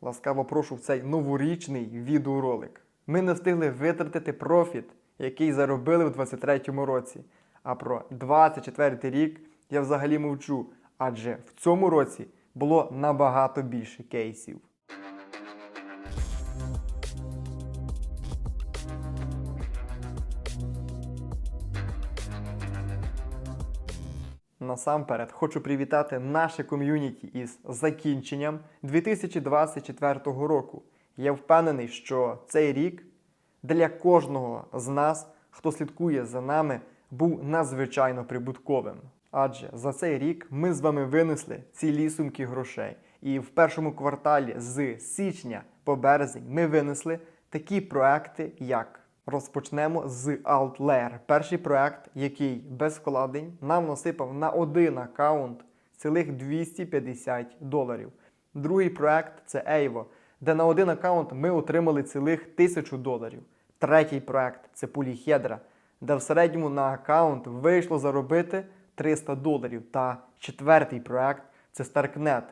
Ласкаво прошу в цей новорічний відеоролик. Ми не встигли витратити профіт, який заробили в 23-му році. А про 24 рік я взагалі мовчу, адже в цьому році було набагато більше кейсів. Насамперед хочу привітати наше ком'юніті із закінченням 2024 року. Я впевнений, що цей рік для кожного з нас, хто слідкує за нами, був надзвичайно прибутковим. Адже за цей рік ми з вами винесли цілі сумки грошей. І в першому кварталі з січня по березень ми винесли такі проекти, як Розпочнемо з Outlayer. Перший проект, який без вкладень нам насипав на один аккаунт цілих 250 доларів. Другий проект це Evo, де на один аккаунт ми отримали цілих 1000 доларів. Третій проект це Polyhedra, де в середньому на аккаунт вийшло заробити 300 доларів. Та четвертий проект це Starknet.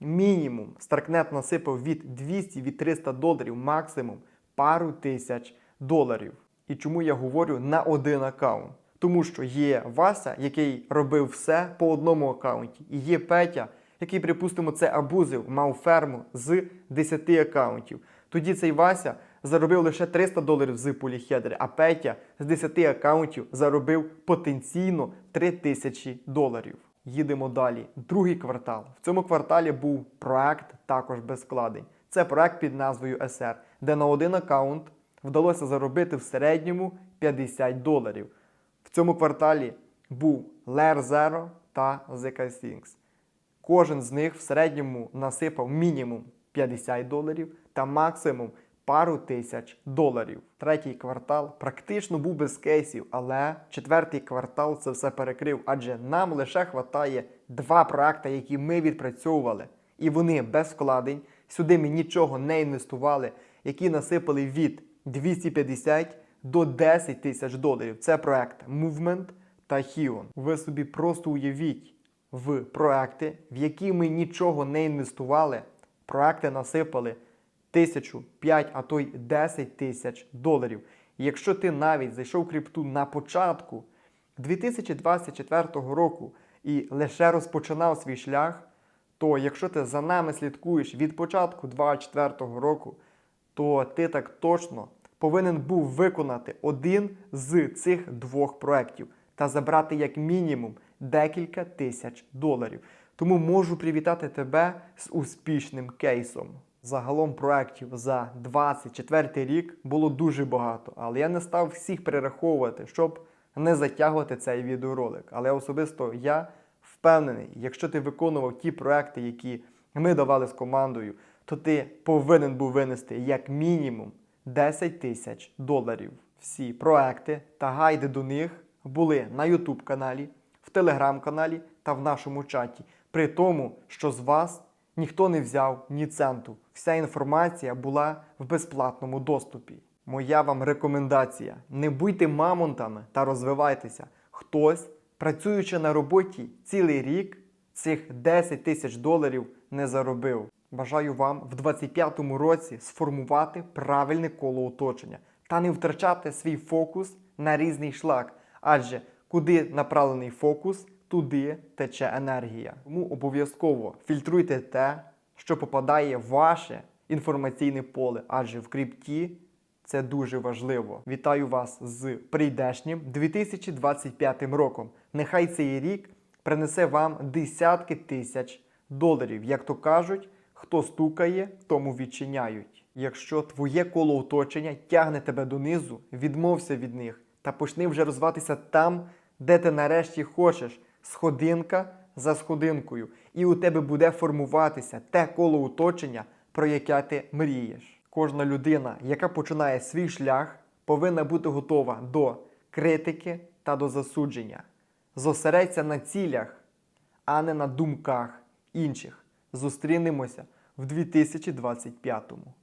Мінімум Starknet насипав від 200 від 300 доларів, максимум пару тисяч доларів. І чому я говорю на один аккаунт? Тому що є Вася, який робив все по одному аккаунті, і є Петя, який, припустимо, це абузив, мав ферму з 10 аккаунтів. Тоді цей Вася заробив лише 300 доларів з поліхедри, а Петя з 10 аккаунтів заробив потенційно 3000 доларів. Їдемо далі. Другий квартал. В цьому кварталі був проект також без вкладень. Це проект під назвою SR, де на один аккаунт вдалося заробити в середньому 50 доларів. В цьому кварталі був Lair Zero та ZK Things. Кожен з них в середньому насипав мінімум 50 доларів та максимум пару тисяч доларів. Третій квартал практично був без кейсів, але четвертий квартал це все перекрив, адже нам лише хватає два проекти, які ми відпрацьовували, і вони без вкладень. Сюди ми нічого не інвестували, які насипали від 250 до 10 тисяч доларів. Це проект Movement та Hion. Ви собі просто уявіть в проекти, в які ми нічого не інвестували. Проекти насипали тисячу, 5, а то й 10 тисяч доларів. Якщо ти навіть зайшов крипту на початку 2024 року і лише розпочинав свій шлях, то якщо ти за нами слідкуєш від початку 2024 року, то ти так точно повинен був виконати один з цих двох проєктів та забрати як мінімум декілька тисяч доларів. Тому можу привітати тебе з успішним кейсом. Загалом проєктів за 24 рік було дуже багато, але я не став всіх перераховувати, щоб не затягувати цей відеоролик. Але особисто я впевнений, якщо ти виконував ті проекти, які ми давали з командою, то ти повинен був винести як мінімум 10 тисяч доларів. Всі проекти та гайди до них були на YouTube каналі, в Telegram каналі та в нашому чаті. При тому, що з вас ніхто не взяв ні центу. Вся інформація була в безплатному доступі. Моя вам рекомендація: не будьте мамонтами та розвивайтеся. Хтось, працюючи на роботі цілий рік, цих 10 тисяч доларів не заробив. Бажаю вам в 25-му році сформувати правильне коло оточення та не втрачати свій фокус на різний шлак. Адже куди направлений фокус, туди тече енергія. Тому обов'язково фільтруйте те, що попадає в ваше інформаційне поле, адже в крипті це дуже важливо. Вітаю вас з прийдешнім 2025 роком. Нехай цей рік принесе вам десятки тисяч доларів. Як то кажуть, хто стукає, тому відчиняють. Якщо твоє коло оточення тягне тебе донизу, відмовся від них та почни вже розвиватися там, де ти нарешті хочеш, сходинка за сходинкою, і у тебе буде формуватися те коло оточення, про яке ти мрієш. Кожна людина, яка починає свій шлях, повинна бути готова до критики та до засудження. Зосередься на цілях, а не на думках інших. Зустрінемося в 2025-му.